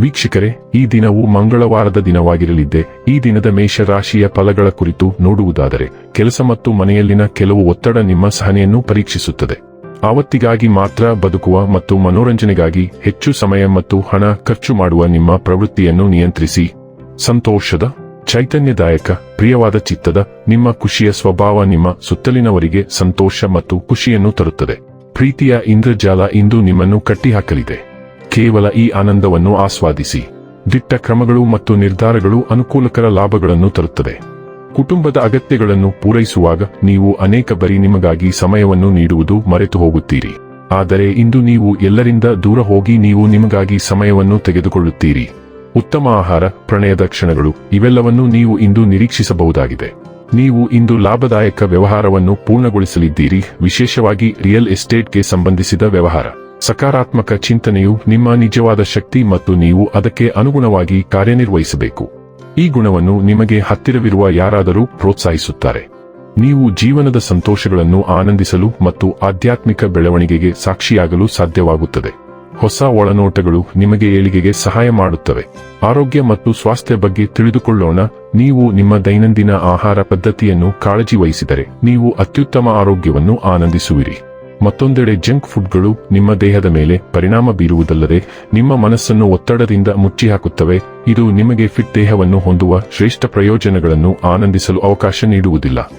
ವೀಕ್ಷಕರೇ, ಈ ದಿನವು ಮಂಗಳವಾರದ ದಿನವಾಗಿರಲಿದ್ದೆ, ಈ ದಿನದ ಮೇಷರಾಶಿಯ ಫಲಗಳ ಕುರಿತು ನೋಡುವುದಾದರೆ, ಕೆಲಸ ಮತ್ತು ಮನೆಯಲ್ಲಿನ ಕೆಲವು ಒತ್ತಡ ನಿಮ್ಮ ಸಹನೆಯನ್ನು ಪರೀಕ್ಷಿಸುತ್ತದೆ. ಆವತ್ತಿಗಾಗಿ ಮಾತ್ರ ಬದುಕುವ ಮತ್ತು ಮನೋರಂಜನೆಗಾಗಿ ಹೆಚ್ಚು ಸಮಯ ಮತ್ತು ಹಣ ಖರ್ಚು ಮಾಡುವ ನಿಮ್ಮ ಪ್ರವೃತ್ತಿಯನ್ನು ನಿಯಂತ್ರಿಸಿ. ಸಂತೋಷದ, ಚೈತನ್ಯದಾಯಕ, ಪ್ರಿಯವಾದ ಚಿತ್ತದ, ನಿಮ್ಮ ಖುಷಿಯ ಸ್ವಭಾವ ನಿಮ್ಮ ಸುತ್ತಲಿನವರಿಗೆ ಸಂತೋಷ ಮತ್ತು ಖುಷಿಯನ್ನು ತರುತ್ತದೆ. ಪ್ರೀತಿಯ ಇಂದ್ರಜಾಲ ಇಂದು ನಿಮ್ಮನ್ನು ಕಟ್ಟಿಹಾಕಲಿದೆ. ಕೇವಲ ಈ ಆನಂದವನ್ನು ಆಸ್ವಾದಿಸಿ. ದಿಟ್ಟ ಕ್ರಮಗಳು ಮತ್ತು ನಿರ್ಧಾರಗಳು ಅನುಕೂಲಕರ ಲಾಭಗಳನ್ನು ತರುತ್ತದೆ. ಕುಟುಂಬದ ಅಗತ್ಯಗಳನ್ನು ಪೂರೈಸುವಾಗ ನೀವು ಅನೇಕ ಬರಿ ನಿಮಗಾಗಿ ಸಮಯವನ್ನು ನೀಡುವುದು ಮರೆತು ಹೋಗುತ್ತೀರಿ ಆದರೆ ಇಂದು ನೀವು ಎಲ್ಲರಿಂದ ದೂರ ಹೋಗಿ ನೀವು ನಿಮಗಾಗಿ ಸಮಯವನ್ನು ತೆಗೆದುಕೊಳ್ಳುತ್ತೀರಿ. ಉತ್ತಮ ಆಹಾರ, ಪ್ರಣಯದ ಕ್ಷಣಗಳು, ಇವೆಲ್ಲವನ್ನೂ ನೀವು ಇಂದು ನಿರೀಕ್ಷಿಸಬಹುದಾಗಿದೆ. ನೀವು ಇಂದು ಲಾಭದಾಯಕ ವ್ಯವಹಾರವನ್ನು ಪೂರ್ಣಗೊಳಿಸಲಿದ್ದೀರಿ, ವಿಶೇಷವಾಗಿ ರಿಯಲ್ ಎಸ್ಟೇಟ್ಗೆ ಸಂಬಂಧಿಸಿದ ವ್ಯವಹಾರ. ಸಕಾರಾತ್ಮಕ ಚಿಂತನೆಯು ನಿಮ್ಮ ನಿಜವಾದ ಶಕ್ತಿ ಮತ್ತು ನೀವು ಅದಕ್ಕೆ ಅನುಗುಣವಾಗಿ ಕಾರ್ಯನಿರ್ವಹಿಸಬೇಕು. ಈ ಗುಣವನ್ನು ನಿಮಗೆ ಹತ್ತಿರವಿರುವ ಯಾರಾದರೂ ಪ್ರೋತ್ಸಾಹಿಸುತ್ತಾರೆ. ನೀವು ಜೀವನದ ಸಂತೋಷಗಳನ್ನು ಆನಂದಿಸಲು ಮತ್ತು ಆಧ್ಯಾತ್ಮಿಕ ಬೆಳವಣಿಗೆಗೆ ಸಾಕ್ಷಿಯಾಗಲು ಸಾಧ್ಯವಾಗುತ್ತದೆ. ಹೊಸ ಒಳನೋಟಗಳು ನಿಮಗೆ ಏಳಿಗೆಗೆ ಸಹಾಯ ಮಾಡುತ್ತವೆ. ಆರೋಗ್ಯ ಮತ್ತು ಸ್ವಾಸ್ಥ್ಯ ಬಗ್ಗೆ ತಿಳಿದುಕೊಳ್ಳೋಣ. ನೀವು ನಿಮ್ಮ ದೈನಂದಿನ ಆಹಾರ ಪದ್ಧತಿಯನ್ನು ಕಾಳಜಿ ವಹಿಸಿದರೆ ನೀವು ಅತ್ಯುತ್ತಮ ಆರೋಗ್ಯವನ್ನು ಆನಂದಿಸುವಿರಿ. ಮತ್ತೊಂದೆಡೆ ಜಂಕ್ ಫುಡ್ಗಳು ನಿಮ್ಮ ದೇಹದ ಮೇಲೆ ಪರಿಣಾಮ ಬೀರುವುದಲ್ಲದೆ ನಿಮ್ಮ ಮನಸ್ಸನ್ನು ಒತ್ತಡದಿಂದ ಮುಚ್ಚಿಹಾಕುತ್ತವೆ. ಇದು ನಿಮಗೆ ಫಿಟ್ ದೇಹವನ್ನು ಹೊಂದುವ ಶ್ರೇಷ್ಠ ಪ್ರಯೋಜನಗಳನ್ನು ಆನಂದಿಸಲು ಅವಕಾಶ ನೀಡುವುದಿಲ್ಲ.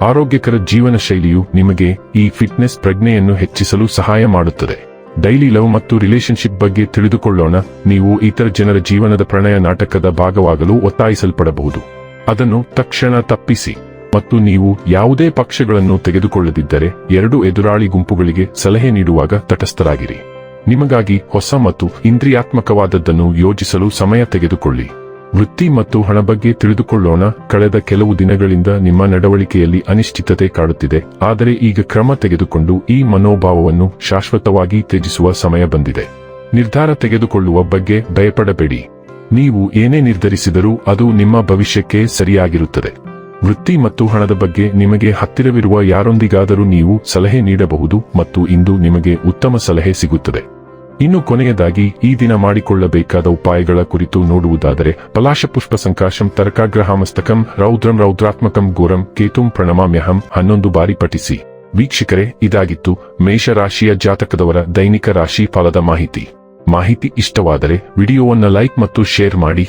ಆರೋಗ್ಯಕರ ಜೀವನ ಶೈಲಿಯು ನಿಮಗೆ ಈ ಫಿಟ್ನೆಸ್ ಪ್ರಜ್ಞೆಯನ್ನು ಹೆಚ್ಚಿಸಲು ಸಹಾಯ ಮಾಡುತ್ತದೆ. ಡೈಲಿ ಲವ್ ಮತ್ತು ರಿಲೇಶನ್ಶಿಪ್ ಬಗ್ಗೆ ತಿಳಿದುಕೊಳ್ಳೋಣ. ನೀವು ಇತರ ಜನರ ಜೀವನದ ಪ್ರಣಯ ನಾಟಕದ ಭಾಗವಾಗಲು ಒತ್ತಾಯಿಸಲ್ಪಡಬಹುದು. ಅದನ್ನು ತಕ್ಷಣ ತಪ್ಪಿಸಿ. ಮತ್ತು ನೀವು ಯಾವುದೇ ಪಕ್ಷಗಳನ್ನು ತೆಗೆದುಕೊಳ್ಳದಿದ್ದರೆ ಎರಡು ಎದುರಾಳಿ ಗುಂಪುಗಳಿಗೆ ಸಲಹೆ ನೀಡುವಾಗ ತಟಸ್ಥರಾಗಿರಿ. ನಿಮಗಾಗಿ ಹೊಸ ಮತ್ತು ಇಂದ್ರಿಯಾತ್ಮಕವಾದದ್ದನ್ನು ಯೋಜಿಸಲು ಸಮಯ ತೆಗೆದುಕೊಳ್ಳಿ. ವೃತ್ತಿ ಮತ್ತು ಹಣ ಬಗ್ಗೆ ತಿಳಿದುಕೊಳ್ಳೋಣ. ಕಳೆದ ಕೆಲವು ದಿನಗಳಿಂದ ನಿಮ್ಮ ನಡವಳಿಕೆಯಲ್ಲಿ ಅನಿಶ್ಚಿತತೆ ಕಾಡುತ್ತಿದೆ. ಆದರೆ ಈಗ ಕ್ರಮ ತೆಗೆದುಕೊಂಡು ಈ ಮನೋಭಾವವನ್ನು ಶಾಶ್ವತವಾಗಿ ತ್ಯಜಿಸುವ ಸಮಯ ಬಂದಿದೆ. ನಿರ್ಧಾರ ತೆಗೆದುಕೊಳ್ಳುವ ಬಗ್ಗೆ ಭಯಪಡಬೇಡಿ. ನೀವು ಏನೇ ನಿರ್ಧರಿಸಿದರೂ ಅದು ನಿಮ್ಮ ಭವಿಷ್ಯಕ್ಕೆ ಸರಿಯಾಗಿರುತ್ತದೆ. ವೃತ್ತಿ ಮತ್ತು ಹಣದ ಬಗ್ಗೆ ನಿಮಗೆ ಹತ್ತಿರವಿರುವ ಯಾರೊಂದಿಗಾದರೂ ನೀವು ಸಲಹೆ ನೀಡಬಹುದು ಮತ್ತು ಇಂದು ನಿಮಗೆ ಉತ್ತಮ ಸಲಹೆ ಸಿಗುತ್ತದೆ. ಇನ್ನು ಕೊನೆಯದಾಗಿ, ಈ ದಿನ ಮಾಡಿಕೊಳ್ಳಬೇಕಾದ ಉಪಾಯಗಳ ಕುರಿತು ನೋಡುವುದಾದರೆ, ಪಲಾಶಪುಷ್ಪ ಸಂಕಾಶಂ ತರ್ಕಾಗ್ರಹಾಮಸ್ತಕಂ ರೌದ್ರಂ ರೌದ್ರಾತ್ಮಕಂ ಗೋರಂ ಕೇತುಂ ಪ್ರಣಮಾಮ್ಯಹಂ ಹನ್ನೊಂದು ಬಾರಿ ಪಠಿಸಿ. ವೀಕ್ಷಕರೇ, ಇದಾಗಿತ್ತು ಮೇಷರಾಶಿಯ ಜಾತಕದವರ ದೈನಿಕ ರಾಶಿ ಫಲದ ಮಾಹಿತಿ. ಮಾಹಿತಿ ಇಷ್ಟವಾದರೆ ವಿಡಿಯೋವನ್ನ ಲೈಕ್ ಮತ್ತು ಶೇರ್ ಮಾಡಿ.